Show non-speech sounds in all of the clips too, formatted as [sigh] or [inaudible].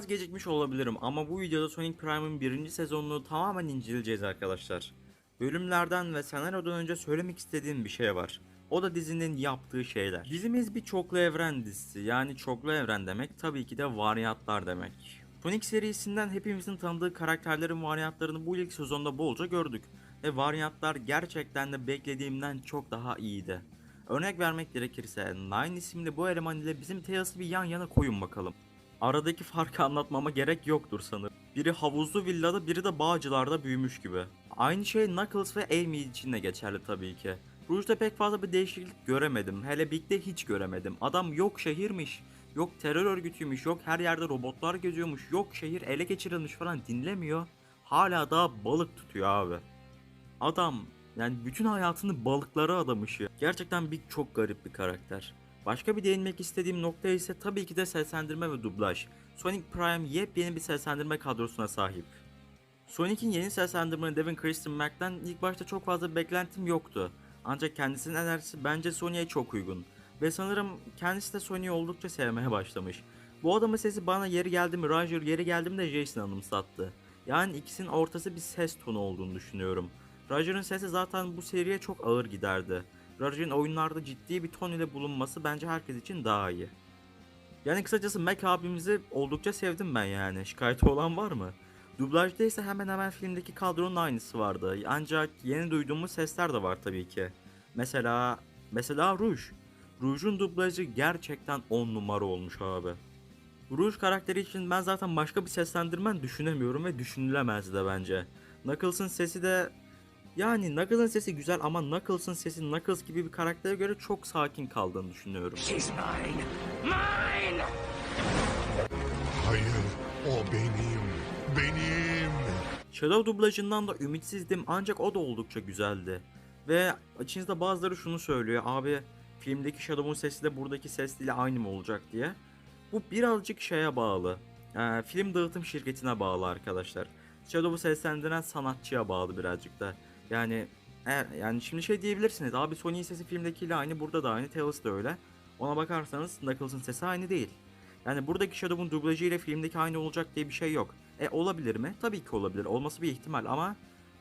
Biraz gecikmiş olabilirim ama bu videoda Sonic Prime'ın birinci sezonunu tamamen inceleyeceğiz arkadaşlar. Bölümlerden ve senaryodan önce söylemek istediğim bir şey var. O da dizinin yaptığı şeyler. Dizimiz bir çoklu evren dizisi. Yani çoklu evren demek tabii ki de varyantlar demek. Sonic serisinden hepimizin tanıdığı karakterlerin varyantlarını bu ilk sezonda bolca gördük. Ve varyantlar gerçekten de beklediğimden çok daha iyiydi. Örnek vermek gerekirse Nine isimli bu eleman ile bizim Tails'ı bir yan yana koyun bakalım. Aradaki farkı anlatmama gerek yoktur sanırım. Biri havuzlu villada biri de bağcılarda büyümüş gibi. Aynı şey Knuckles ve Amy için de geçerli tabii ki. Rouge'da pek fazla bir değişiklik göremedim. Hele Big'de hiç göremedim. Adam yok şehirmiş, yok terör örgütüymüş, yok her yerde robotlar geziyormuş, yok şehir ele geçirilmiş falan dinlemiyor. Hala daha balık tutuyor abi. Adam yani bütün hayatını balıklara adamış ya. Gerçekten Big çok garip bir karakter. Başka bir değinmek istediğim nokta ise tabii ki de seslendirme ve dublaj. Sonic Prime yepyeni bir seslendirme kadrosuna sahip. Sonic'in yeni seslendirmeni Devin Christian Mac'ten ilk başta çok fazla beklentim yoktu. Ancak kendisinin enerjisi bence Sonic'e çok uygun. Ve sanırım kendisi de Sonic'i oldukça sevmeye başlamış. Bu adamın sesi bana yeri geldi mi Roger, yeri geldi mi de Jason anımsattı. Yani ikisinin ortası bir ses tonu olduğunu düşünüyorum. Roger'ın sesi zaten bu seriye çok ağır giderdi. Roger'ın oyunlarda ciddi bir ton ile bulunması bence herkes için daha iyi. Yani kısacası Mac abimizi oldukça sevdim ben yani. Şikayeti olan var mı? Dublajda ise hemen hemen filmdeki kadronun aynısı vardı. Ancak yeni duyduğumuz sesler de var tabii ki. Mesela mesela Rouge. Rouge'un dublajı gerçekten 10 numara olmuş abi. Rouge karakteri için ben zaten başka bir seslendirmen düşünemiyorum ve düşünülemez de bence. Knuckles'ın sesi de yani Knuckles'ın sesi güzel ama Knuckles'ın sesi Knuckles gibi bir karaktere göre çok sakin kaldığını düşünüyorum. She's mine. Mine! Hayır, o benim. Benim. Shadow dublajından da ümitsizdim ancak o da oldukça güzeldi. Ve içinizde bazıları şunu söylüyor abi filmdeki Shadow'un sesi de buradaki sesle aynı mı olacak diye. Bu birazcık şeye bağlı. Ee, film dağıtım şirketine bağlı arkadaşlar. Shadow'u seslendiren sanatçıya bağlı birazcık da. Yani eğer, yani şimdi şey diyebilirsiniz abi Sony'nin sesi filmdekiyle aynı burada da aynı Tails de öyle. Ona bakarsanız Knuckles'ın sesi aynı değil. Yani buradaki Shadow'un dublajı ile filmdeki aynı olacak diye bir şey yok. E olabilir mi? Tabii ki olabilir. Olması bir ihtimal ama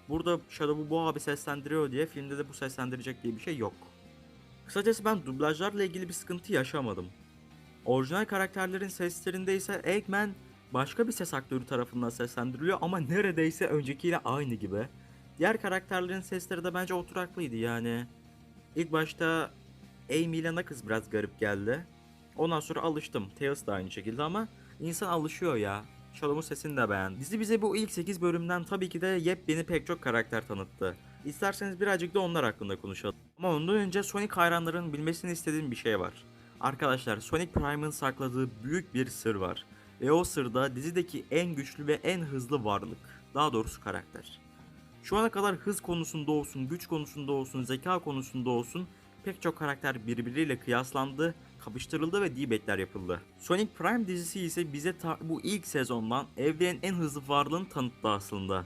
burada Shadow'u bu abi seslendiriyor diye filmde de bu seslendirecek diye bir şey yok. Kısacası ben dublajlarla ilgili bir sıkıntı yaşamadım. Orijinal karakterlerin seslerinde ise Eggman başka bir ses aktörü tarafından seslendiriliyor ama neredeyse öncekiyle aynı gibi. Diğer karakterlerin sesleri de bence oturaklıydı yani. İlk başta Amy ile Knuckles biraz garip geldi. Ondan sonra alıştım. Tails da aynı şekilde ama insan alışıyor ya. Shadow'un sesini de beğendim. Dizi bize bu ilk 8 bölümden tabii ki de yepyeni pek çok karakter tanıttı. İsterseniz birazcık da onlar hakkında konuşalım. Ama ondan önce Sonic hayranların bilmesini istediğim bir şey var. Arkadaşlar Sonic Prime'ın sakladığı büyük bir sır var. Ve o sırda dizideki en güçlü ve en hızlı varlık. Daha doğrusu karakter. Şu ana kadar hız konusunda olsun, güç konusunda olsun, zeka konusunda olsun pek çok karakter birbiriyle kıyaslandı, kapıştırıldı ve debate'ler yapıldı. Sonic Prime dizisi ise bize bu ilk sezondan evrenin en hızlı varlığını tanıttı aslında.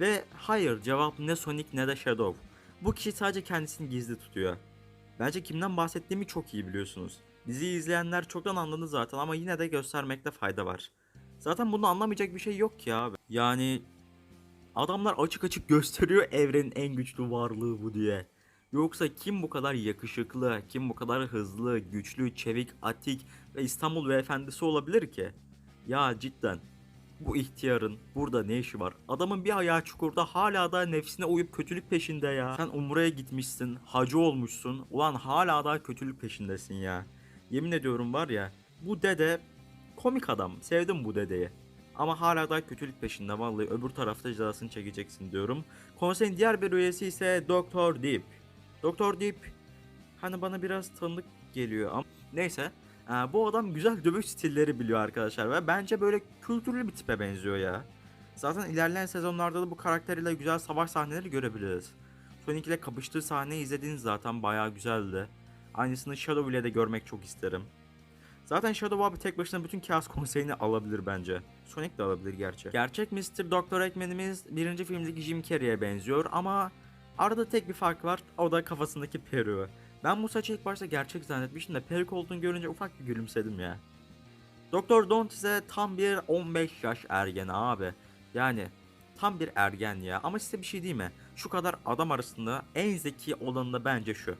Ve hayır cevap ne Sonic ne de Shadow. Bu kişi sadece kendisini gizli tutuyor. Bence kimden bahsettiğimi çok iyi biliyorsunuz. Diziyi izleyenler çoktan anladı zaten ama yine de göstermekte fayda var. Zaten bunu anlamayacak bir şey yok ki abi. Yani adamlar açık açık gösteriyor evrenin en güçlü varlığı bu diye. Yoksa kim bu kadar yakışıklı, kim bu kadar hızlı, güçlü, çevik, atik ve İstanbul beyefendisi olabilir ki? Ya cidden bu ihtiyarın burada ne işi var? Adamın bir ayağı çukurda hala da nefsine uyup kötülük peşinde ya. Sen umraya gitmişsin, hacı olmuşsun. Ulan hala da kötülük peşindesin ya. Yemin ediyorum var ya bu dede komik adam. Sevdim bu dedeyi. Ama hala da kötülük peşinde vallahi öbür tarafta cezasını çekeceksin diyorum. Konseyin diğer bir üyesi ise Doktor Deep. Doktor Deep hani bana biraz tanıdık geliyor ama neyse. Ee, bu adam güzel dövüş stilleri biliyor arkadaşlar ve bence böyle kültürlü bir tipe benziyor ya. Zaten ilerleyen sezonlarda da bu karakter ile güzel savaş sahneleri görebiliriz. Sonic ile kapıştığı sahneyi izlediniz zaten bayağı güzeldi. Aynısını Shadow ile de görmek çok isterim. Zaten Shadow abi tek başına bütün Chaos [laughs] konseyini alabilir bence. Sonic de alabilir gerçi. Gerçek Mr. Doktor Eggman'imiz birinci filmdeki Jim Carrey'e benziyor ama arada tek bir fark var o da kafasındaki peruğu. Ben bu saçı ilk başta gerçek zannetmiştim de peruk olduğunu görünce ufak bir gülümsedim ya. Doktor Don't ise tam bir 15 yaş ergeni abi. Yani tam bir ergen ya. Ama size bir şey diyeyim mi? Şu kadar adam arasında en zeki olanı da bence şu.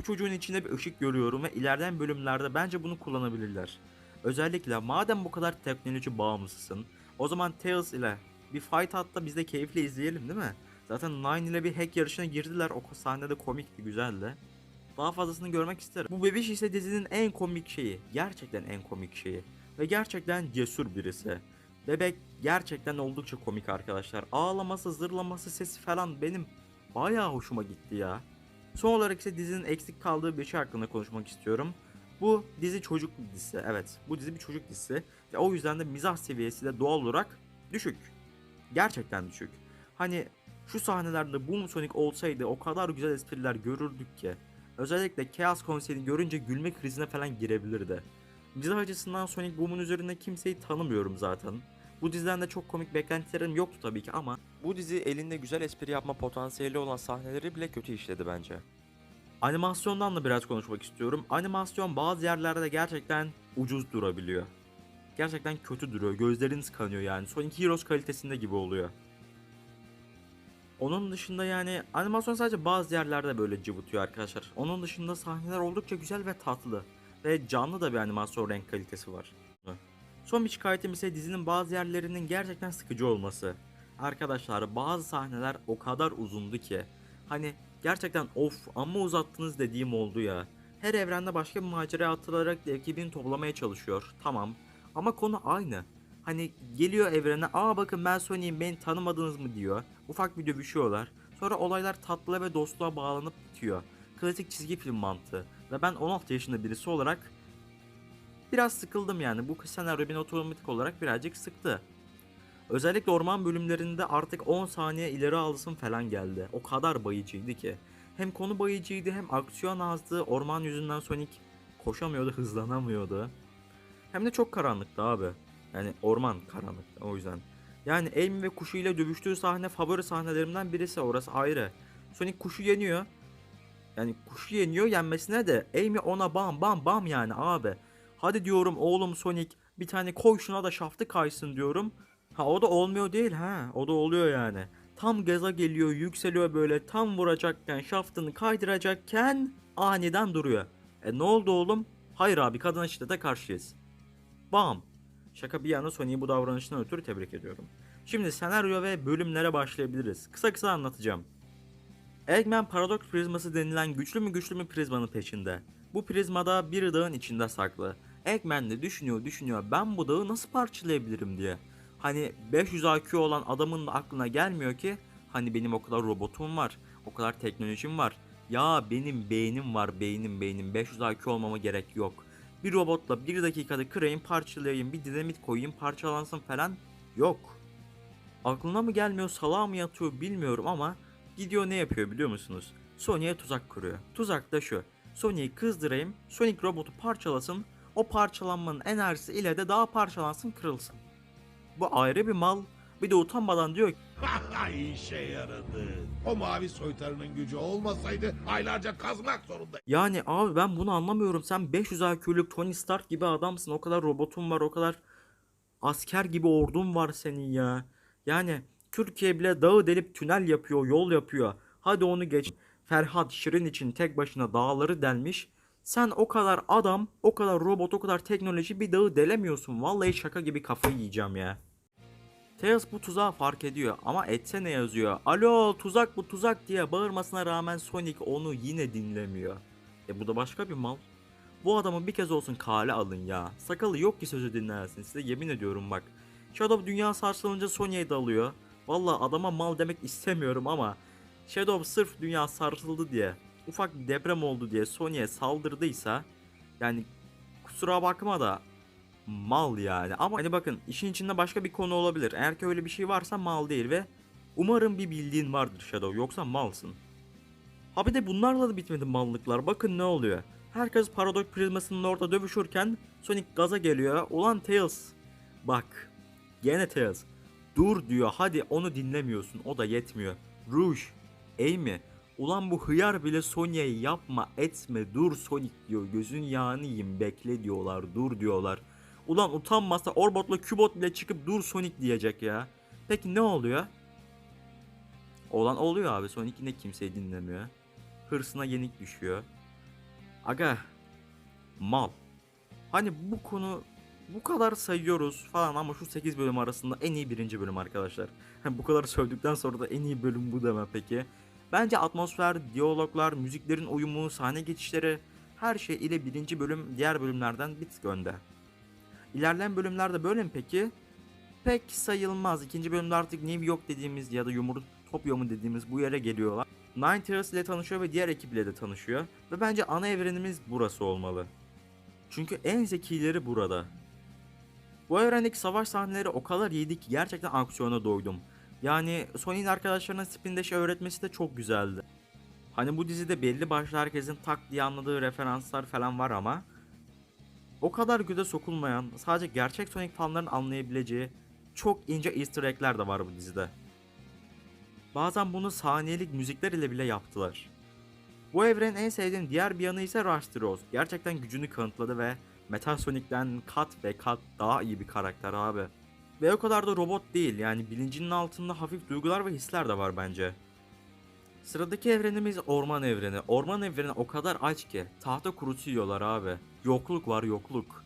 Bu çocuğun içinde bir ışık görüyorum ve ilerleyen bölümlerde bence bunu kullanabilirler. Özellikle madem bu kadar teknoloji bağımlısısın, o zaman Tails ile bir fight hatta biz de keyifle izleyelim değil mi? Zaten Nine ile bir hack yarışına girdiler. O sahnede komikti, güzeldi. Daha fazlasını görmek isterim. Bu bebiş ise dizinin en komik şeyi. Gerçekten en komik şeyi. Ve gerçekten cesur birisi. Bebek gerçekten oldukça komik arkadaşlar. Ağlaması, zırlaması, sesi falan benim bayağı hoşuma gitti ya. Son olarak ise dizinin eksik kaldığı bir şey hakkında konuşmak istiyorum. Bu dizi çocuk dizisi. Evet, bu dizi bir çocuk dizisi. Ve o yüzden de mizah seviyesi de doğal olarak düşük. Gerçekten düşük. Hani şu sahnelerde Boom Sonic olsaydı o kadar güzel espriler görürdük ki. Özellikle Chaos konserini görünce gülme krizine falan girebilirdi. Mizah açısından Sonic Boom'un üzerinde kimseyi tanımıyorum zaten. Bu diziden de çok komik beklentilerim yoktu tabii ki ama bu dizi elinde güzel espri yapma potansiyeli olan sahneleri bile kötü işledi bence. Animasyondan da biraz konuşmak istiyorum. Animasyon bazı yerlerde gerçekten ucuz durabiliyor. Gerçekten kötü duruyor. Gözleriniz kanıyor yani. Sonic Heroes kalitesinde gibi oluyor. Onun dışında yani animasyon sadece bazı yerlerde böyle cıvıtıyor arkadaşlar. Onun dışında sahneler oldukça güzel ve tatlı. Ve canlı da bir animasyon renk kalitesi var. Son bir şikayetim ise dizinin bazı yerlerinin gerçekten sıkıcı olması. Arkadaşlar bazı sahneler o kadar uzundu ki. Hani gerçekten of amma uzattınız dediğim oldu ya. Her evrende başka bir maceraya atılarak ekibini toplamaya çalışıyor. Tamam. Ama konu aynı. Hani geliyor evrene aa bakın ben Sony'yim beni tanımadınız mı diyor. Ufak bir dövüşüyorlar. Sonra olaylar tatlı ve dostluğa bağlanıp bitiyor. Klasik çizgi film mantığı. Ve ben 16 yaşında birisi olarak biraz sıkıldım yani. Bu senaryo beni otomatik olarak birazcık sıktı. Özellikle orman bölümlerinde artık 10 saniye ileri alsın falan geldi. O kadar bayıcıydı ki. Hem konu bayıcıydı hem aksiyon azdı. Orman yüzünden Sonic koşamıyordu, [laughs] hızlanamıyordu. Hem de çok karanlıktı abi. Yani orman karanlıktı o yüzden. Yani Amy ve kuşu ile dövüştüğü sahne favori sahnelerimden birisi orası ayrı. Sonic kuşu yeniyor. Yani kuşu yeniyor yenmesine de Amy ona bam bam bam yani abi. Hadi diyorum oğlum Sonic bir tane koy şuna da şaftı kaysın diyorum. Ha o da olmuyor değil ha. O da oluyor yani. Tam gaza geliyor, yükseliyor böyle tam vuracakken, şaftını kaydıracakken aniden duruyor. E ne oldu oğlum? Hayır abi kadına şiddete karşıyız. Bam. Şaka bir yana Sony'yi bu davranışından ötürü tebrik ediyorum. Şimdi senaryo ve bölümlere başlayabiliriz. Kısa kısa anlatacağım. Eggman Paradox prizması denilen güçlü mü güçlü mü prizmanın peşinde. Bu prizmada bir dağın içinde saklı. Eggman de düşünüyor düşünüyor ben bu dağı nasıl parçalayabilirim diye. Hani 500 IQ olan adamın da aklına gelmiyor ki hani benim o kadar robotum var, o kadar teknolojim var. Ya benim beynim var beynim beynim 500 IQ olmama gerek yok. Bir robotla bir dakikada kırayım parçalayayım bir dinamit koyayım parçalansın falan yok. Aklına mı gelmiyor salağa mı yatıyor bilmiyorum ama gidiyor ne yapıyor biliyor musunuz? Sony'e tuzak kuruyor. Tuzak da şu. Sony'yi kızdırayım, Sonic robotu parçalasın, o parçalanmanın enerjisi ile de daha parçalansın kırılsın. Bu ayrı bir mal. Bir de utanmadan diyor ki [laughs] İşe yaradı. O mavi soytarının gücü olmasaydı aylarca kazmak zorunda. yani abi ben bunu anlamıyorum. Sen 500 IQ'luk Tony Stark gibi adamsın. O kadar robotun var, o kadar asker gibi ordun var senin ya. Yani Türkiye bile dağı delip tünel yapıyor, yol yapıyor. Hadi onu geç. Ferhat Şirin için tek başına dağları delmiş. Sen o kadar adam, o kadar robot, o kadar teknoloji bir dağı delemiyorsun. Vallahi şaka gibi kafayı yiyeceğim ya. Tails bu tuzağı fark ediyor ama etse ne yazıyor? Alo tuzak bu tuzak diye bağırmasına rağmen Sonic onu yine dinlemiyor. E bu da başka bir mal. Bu adamı bir kez olsun kale alın ya. Sakalı yok ki sözü dinlersin size yemin ediyorum bak. Shadow dünya sarsılınca Sony'e dalıyor. Valla adama mal demek istemiyorum ama Shadow sırf dünya sarsıldı diye ufak bir deprem oldu diye Sony'e saldırdıysa yani kusura bakma da mal yani. Ama hani bakın işin içinde başka bir konu olabilir. Eğer ki öyle bir şey varsa mal değil ve umarım bir bildiğin vardır Shadow yoksa malsın. Ha bir de bunlarla da bitmedi mallıklar. Bakın ne oluyor. Herkes Paradox prizmasının orada dövüşürken Sonic gaza geliyor. Ulan Tails. Bak. Gene Tails. Dur diyor. Hadi onu dinlemiyorsun. O da yetmiyor. Rouge. Amy. Ulan bu hıyar bile Sonya'yı yapma etme dur Sonic diyor. Gözün yağını yiyeyim bekle diyorlar. Dur diyorlar. Ulan utanmazsa Orbot'la Cubot bile çıkıp dur Sonic diyecek ya. Peki ne oluyor? Olan oluyor abi. Sonic yine kimseyi dinlemiyor. Hırsına yenik düşüyor. Aga. Mal. Hani bu konu bu kadar sayıyoruz falan ama şu 8 bölüm arasında en iyi birinci bölüm arkadaşlar. [laughs] bu kadar sövdükten sonra da en iyi bölüm bu deme peki. Bence atmosfer, diyaloglar, müziklerin uyumu, sahne geçişleri her şey ile birinci bölüm diğer bölümlerden bir tık önde. İlerleyen bölümlerde böyle mi peki? Pek sayılmaz. İkinci bölümde artık New York dediğimiz ya da Yumurtopya mı dediğimiz bu yere geliyorlar. Ninetales ile tanışıyor ve diğer ekiple de tanışıyor. Ve bence ana evrenimiz burası olmalı. Çünkü en zekileri burada. Bu evrendeki savaş sahneleri o kadar iyiydi ki gerçekten aksiyona doydum. Yani Sony'nin arkadaşlarına Spin Dash öğretmesi de çok güzeldi. Hani bu dizide belli başlı herkesin tak diye anladığı referanslar falan var ama o kadar göze sokulmayan, sadece gerçek Sonic fanların anlayabileceği çok ince easter egg'ler de var bu dizide. Bazen bunu saniyelik müzikler ile bile yaptılar. Bu evrenin en sevdiğim diğer bir yanı ise Rusty Rose. Gerçekten gücünü kanıtladı ve Metal Sonic'ten kat ve kat daha iyi bir karakter abi. Ve o kadar da robot değil yani bilincinin altında hafif duygular ve hisler de var bence. Sıradaki evrenimiz orman evreni. Orman evreni o kadar aç ki tahta kurusu yiyorlar abi. Yokluk var yokluk.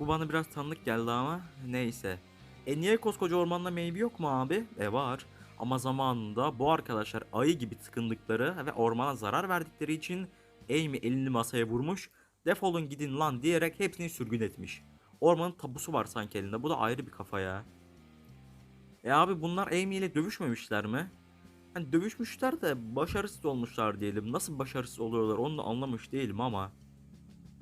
Bu bana biraz tanıdık geldi ama neyse. E niye koskoca ormanda meyve yok mu abi? E var. Ama zamanında bu arkadaşlar ayı gibi tıkındıkları ve ormana zarar verdikleri için Amy elini masaya vurmuş. Defolun gidin lan diyerek hepsini sürgün etmiş. Ormanın tabusu var sanki elinde. Bu da ayrı bir kafa ya. E abi bunlar Amy ile dövüşmemişler mi? Hani dövüşmüşler de başarısız olmuşlar diyelim. Nasıl başarısız oluyorlar onu da anlamış değilim ama.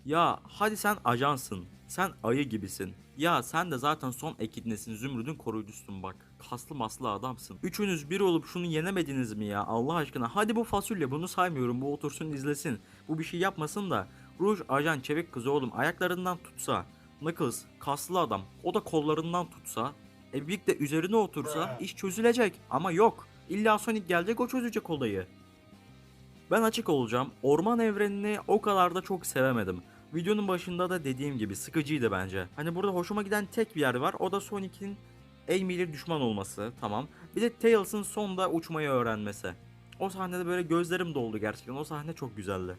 Ya hadi sen ajansın. Sen ayı gibisin. Ya sen de zaten son ekidnesin Zümrüt'ün koruyucusun bak. Kaslı maslı adamsın. Üçünüz bir olup şunu yenemediniz mi ya Allah aşkına. Hadi bu fasulye bunu saymıyorum bu otursun izlesin. Bu bir şey yapmasın da. Rouge ajan çevik kız oğlum ayaklarından tutsa. Knuckles kaslı adam o da kollarından tutsa. E Big de üzerine otursa iş çözülecek ama yok. İlla Sonic gelecek o çözecek olayı. Ben açık olacağım. Orman evrenini o kadar da çok sevemedim. Videonun başında da dediğim gibi sıkıcıydı bence. Hani burada hoşuma giden tek bir yer var. O da Sonic'in Amy ile düşman olması. Tamam. Bir de Tails'ın sonda uçmayı öğrenmesi. O sahnede böyle gözlerim doldu gerçekten. O sahne çok güzeldi.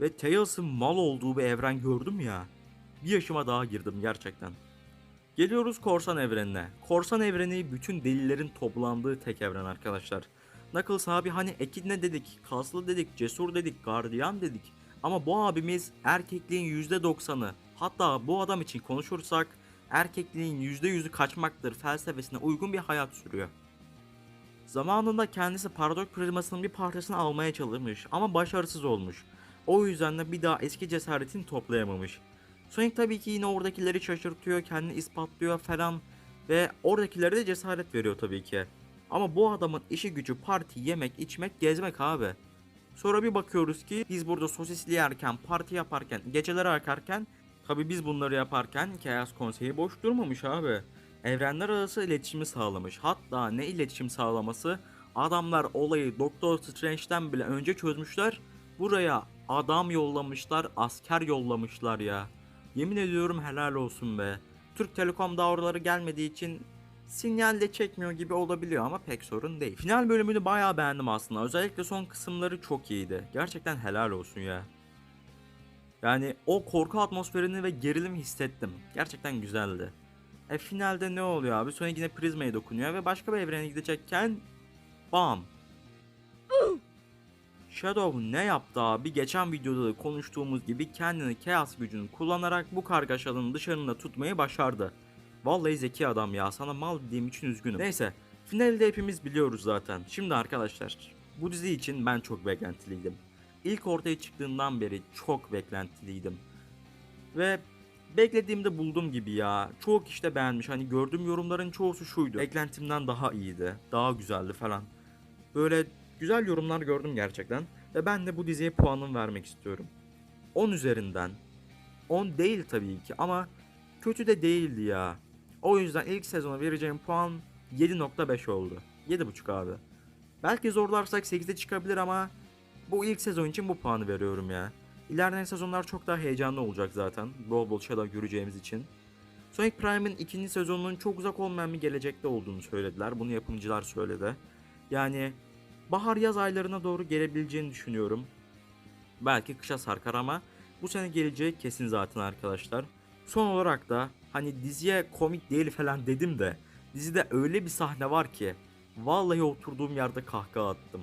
Ve Tails'ın mal olduğu bir evren gördüm ya. Bir yaşıma daha girdim gerçekten. Geliyoruz korsan evrenine. Korsan evreni bütün delilerin toplandığı tek evren arkadaşlar. Knuckles abi hani Ekidne dedik, kaslı dedik, cesur dedik, gardiyan dedik. Ama bu abimiz erkekliğin %90'ı hatta bu adam için konuşursak erkekliğin %100'ü kaçmaktır felsefesine uygun bir hayat sürüyor. Zamanında kendisi Paradox Prizması'nın bir parçasını almaya çalışmış ama başarısız olmuş. O yüzden de bir daha eski cesaretini toplayamamış. Sonic tabii ki yine oradakileri şaşırtıyor, kendini ispatlıyor falan ve oradakilere de cesaret veriyor tabii ki. Ama bu adamın işi gücü parti, yemek, içmek, gezmek abi. Sonra bir bakıyoruz ki biz burada sosisli yerken, parti yaparken, geceleri akarken tabi biz bunları yaparken Chaos Konseyi boş durmamış abi. Evrenler arası iletişimi sağlamış. Hatta ne iletişim sağlaması? Adamlar olayı Doctor Strange'den bile önce çözmüşler. Buraya adam yollamışlar, asker yollamışlar ya. Yemin ediyorum helal olsun be. Türk Telekom daha oraları gelmediği için sinyal de çekmiyor gibi olabiliyor ama pek sorun değil. Final bölümünü bayağı beğendim aslında. Özellikle son kısımları çok iyiydi. Gerçekten helal olsun ya. Yani o korku atmosferini ve gerilim hissettim. Gerçekten güzeldi. E finalde ne oluyor abi? Sonra yine prizmaya dokunuyor ve başka bir evrene gidecekken bam. Shadow ne yaptı abi? Geçen videoda da konuştuğumuz gibi kendini Chaos gücünü kullanarak bu kargaşanın dışarında tutmayı başardı. Vallahi zeki adam ya. Sana mal dediğim için üzgünüm. Neyse. Finalde hepimiz biliyoruz zaten. Şimdi arkadaşlar. Bu dizi için ben çok beklentiliydim. İlk ortaya çıktığından beri çok beklentiliydim. Ve beklediğimde buldum gibi ya. Çoğu kişi de beğenmiş. Hani gördüğüm yorumların çoğusu şuydu. Beklentimden daha iyiydi. Daha güzeldi falan. Böyle güzel yorumlar gördüm gerçekten. Ve ben de bu diziye puanım vermek istiyorum. 10 üzerinden. 10 değil tabii ki ama kötü de değildi ya. O yüzden ilk sezona vereceğim puan 7.5 oldu. 7.5 abi. Belki zorlarsak 8'e çıkabilir ama bu ilk sezon için bu puanı veriyorum ya. İlerleyen sezonlar çok daha heyecanlı olacak zaten. Bol bol Shadow göreceğimiz için. Sonic Prime'in ikinci sezonunun çok uzak olmayan bir gelecekte olduğunu söylediler. Bunu yapımcılar söyledi. Yani bahar yaz aylarına doğru gelebileceğini düşünüyorum. Belki kışa sarkar ama bu sene geleceği kesin zaten arkadaşlar. Son olarak da hani diziye komik değil falan dedim de dizide öyle bir sahne var ki vallahi oturduğum yerde kahkaha attım.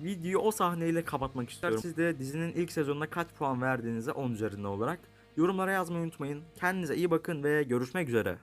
Videoyu o sahneyle kapatmak istiyorum. Siz de dizinin ilk sezonuna kaç puan verdiğinize 10 üzerinden olarak yorumlara yazmayı unutmayın. Kendinize iyi bakın ve görüşmek üzere.